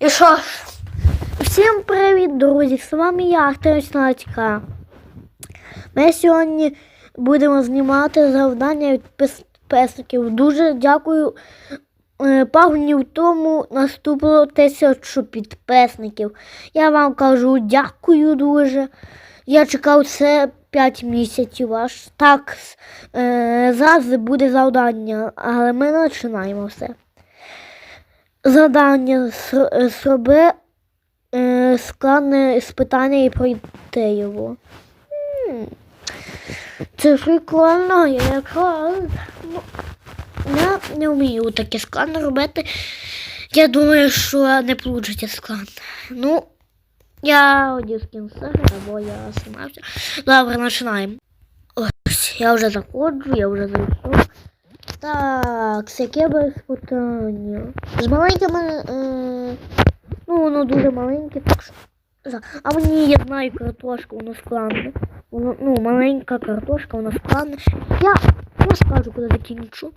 І що ж, всім привіт, друзі! З вами я, Надька. Ми сьогодні будемо знімати завдання від підписників. Дуже дякую. Е, Пару тому наступило тисячу підписників. Я вам кажу дякую дуже. Я чекав це 5 місяців аж. Так, е, зараз буде завдання, але ми починаємо все. Завдання е, зроби е, складне спитання і пройти його. Це прикольно, яка. Ну, я не вмію таке складно робити. Я думаю, що не вийде складно. Ну, я одів скін бо я знімався. Добре, починаємо. Ось, я вже заходжу, я вже зайшов. Так, яке без питання. З маленькими. Е, ну, воно дуже маленьке, так що. А мені я знаю картошку, воно складне. Воно, ну, маленька картошка, вона складне. Я розкажу, коли закінчу.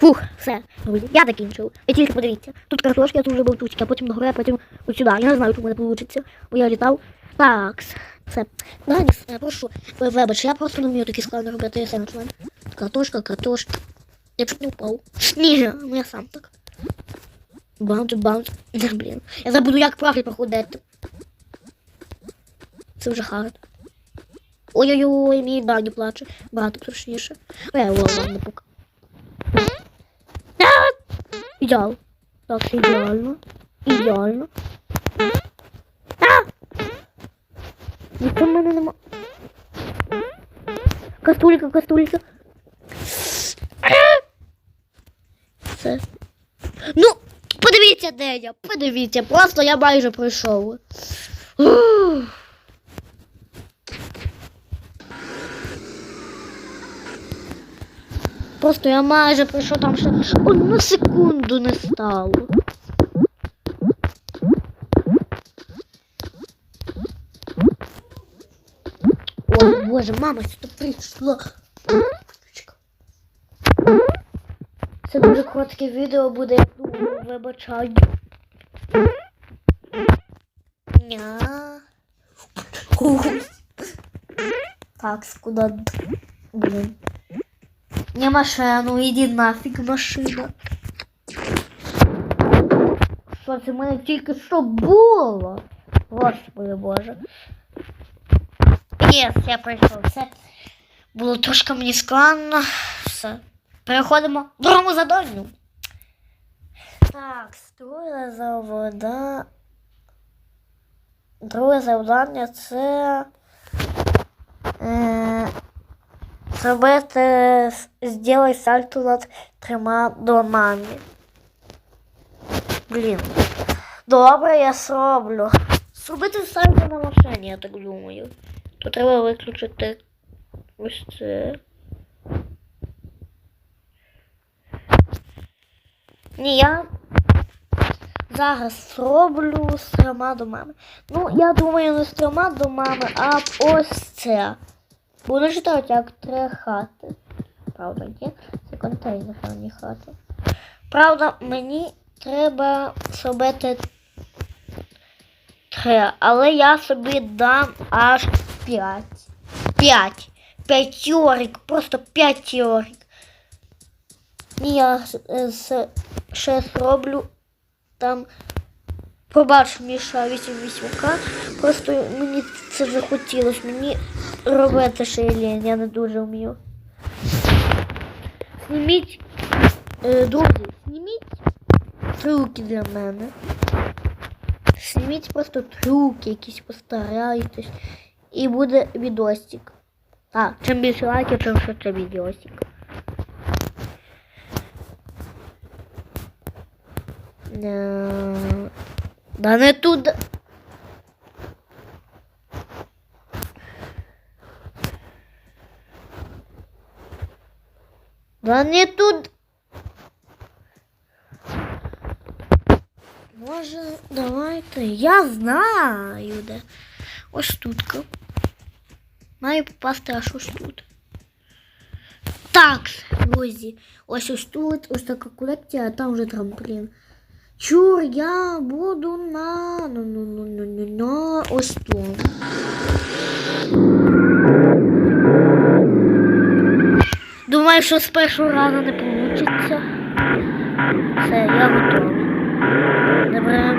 Фух, все, я закінчив. Ви тільки подивіться. Тут картошка, тут вже був тучки, а потім догори, а потім от сюди. Я не знаю, в мене вийде, бо я літав. Так, все. Далі, я прошу, вибач, я просто не вмію такі складно робити, я сам починаю. Картошка, картошка. Я чуть не впав. Ні, ну я сам так. Баунт, баунт. Блін. Я забуду, як правильно проходити. Це вже хард. Ой-ой-ой, мій баню плаче. Багато я вам не пук. Ідеал. Так, ідеально. Ідеально. А! Ніхто в мене нема. Кастулька, кастулька. Все. Ну, подивіться, де я. Подивіться, просто я майже пройшов. Просто я майже пройшов там ще одну секунду не стало. Ой, боже, мама сюди прийшла. Це дуже коротке відео буде, я думаю, вибачаю. Ня. Так, куда? Блин. Не машину, иди нафиг машина. Що це в мене тільки що було? Господи Боже. Єс, я пройшов. Все було трошки мені складно. Все. Переходимо до другому заданню. Так, друге завдання. Друге завдання це. Е, зробити, с- зробити сальто над трьома домами. Блін. Добре, я зроблю. Зробити сальто на машині, я так думаю. То треба виключити ось це. Ні, я зараз зроблю з трьома домами. Ну, я думаю, не з трьома домами, а ось це. Буду читати, як три хати. Правда, ні? Це контейнер, а не хата. Правда, мені треба зробити три, але я собі дам аж п'ять. П'ять. П'ятьорик, просто п'ятьорик. І я ще зроблю там. Пробач, Міша 88К. Просто мені це захотілося. Мені робити ще я не дуже вмію. Зніміть, е, друзі, зніміть трюки для мене. Зніміть просто трюки, якісь постарайтесь. І буде відосик. А, чим більше лайків, тим це відосик. Е, Да не туди. Да не тут. Може, давайте. Я знаю, де. Ось тутка. Маю попасти аж ось тут. Так, друзі. Ось ось тут, ось така колекція, а там вже трамплін. Чур, я буду на. Ну, ну, ну, ну, ну, на ось тут. Думаю, що з першого разу не вийде. Все, я готовий. Добре.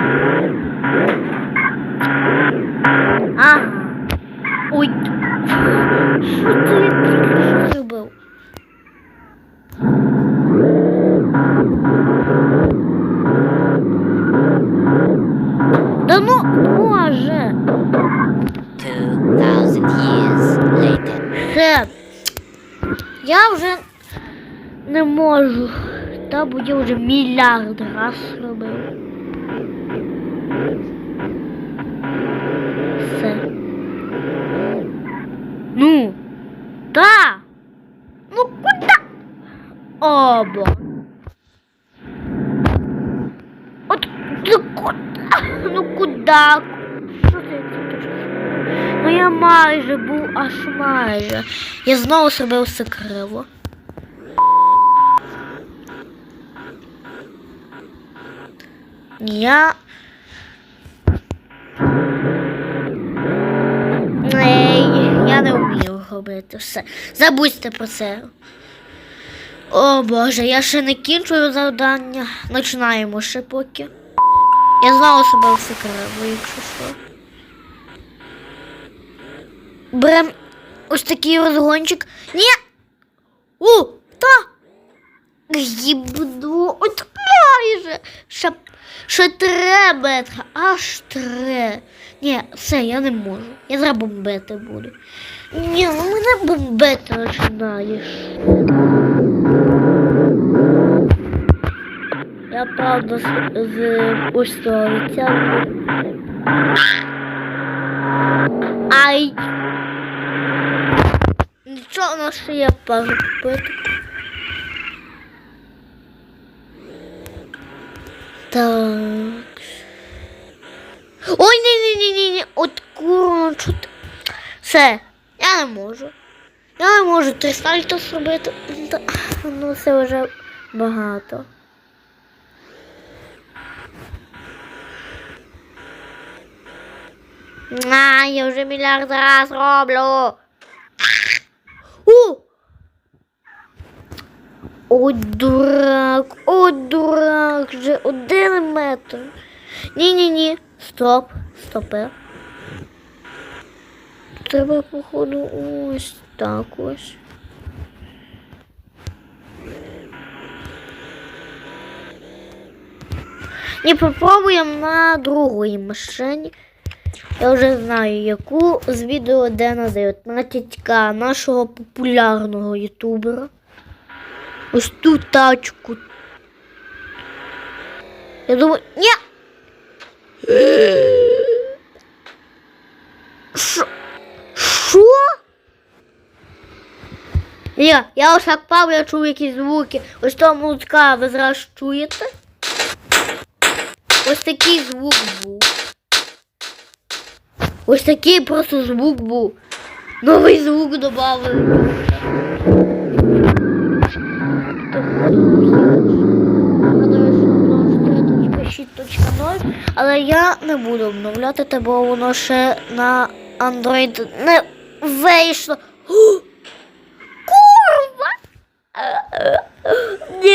Ага. Ой. Що ти Бо я вже мільярд раз робив. Все. Ну. Да. Ну куда? Оба. От ну куда? Ну куда? Що це? Ну я майже був аж майже. Я знову зробив все криво. Я. Я не вмію робити все. Забудьте про це. О Боже, я ще не кінчую завдання. Починаємо ще поки. Я знову себе все криво, якщо що. Берем ось такий розгончик. Ні! У, та! Їбду, от майже. Ще, ще метри, аж три. Ні, все, я не можу. Я зараз бомбити буду. Ні, ну мене бомбити починаєш. Я правда з, з ось того відтягую. Ай! Нічого, у нас ще пару купити. Так. Ой, ні, ні, ні, ні, ні. От курно, що. Все, я не можу. Я не можу три сальто зробити. Ну, це вже багато. А, я вже мільярд раз роблю. У! О, дурак, о, дурак, вже один метр. Ні-ні-ні, стоп, стопе. Треба, походу, ось так ось. Ні, попробуємо на другій машині. Я вже знаю, яку з відео де на 19к нашого популярного ютубера. Ось ту тачку. Я думаю, ні. Що? Що? Я, я ось так пав, я чув якісь звуки. Ось то музика, ви зараз чуєте? Ось такий звук був. Ось такий просто звук був. Новий звук додали. Тобто, 4.6.0 Але я не буду обновляти те, бо воно ще на Android не вийшло. Курва! Ні,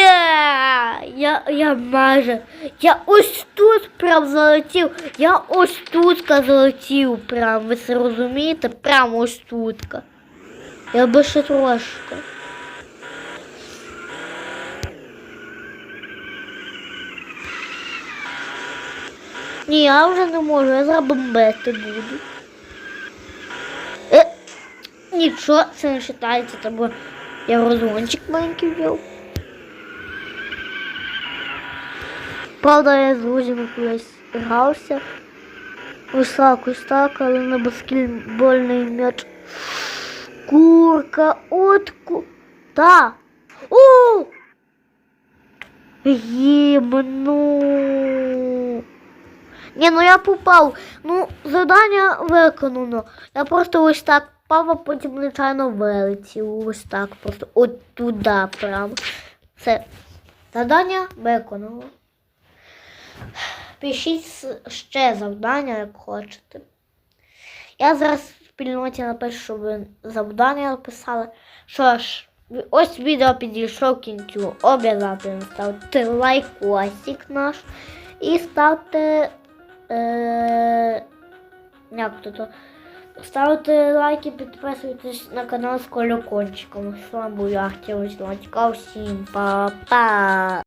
я, я майже. Я ось тут прям залетів. Я ось тут залетів прям. Ви це розумієте? Прям ось тут. Я би ще трошки. Ні, я вже не можу, я зараз бомбити буду. Е, нічого, це не вважається, тому я розгончик маленький взяв. Правда, я з друзями колись грався. Ось так, ось так, але на баскетбольний м'яч. Курка, утку. Та. У! Гімну. Ні, ну я попав. Ну, завдання виконано. Я просто ось так попав, а потім нечайно вилетів. Ось так, просто от туди прямо. Все. Завдання виконано. Пишіть ще завдання, як хочете. Я зараз в спільноті напишу, щоб ви завдання написали. Що ж, ось відео підійшло кінцю. Обов'язково ставте лайкосик наш і ставте. Е, як то? Ставте лайки, підписуйтесь на канал з колокольчиком. З вами був я, Артем Златько. Всім па-па!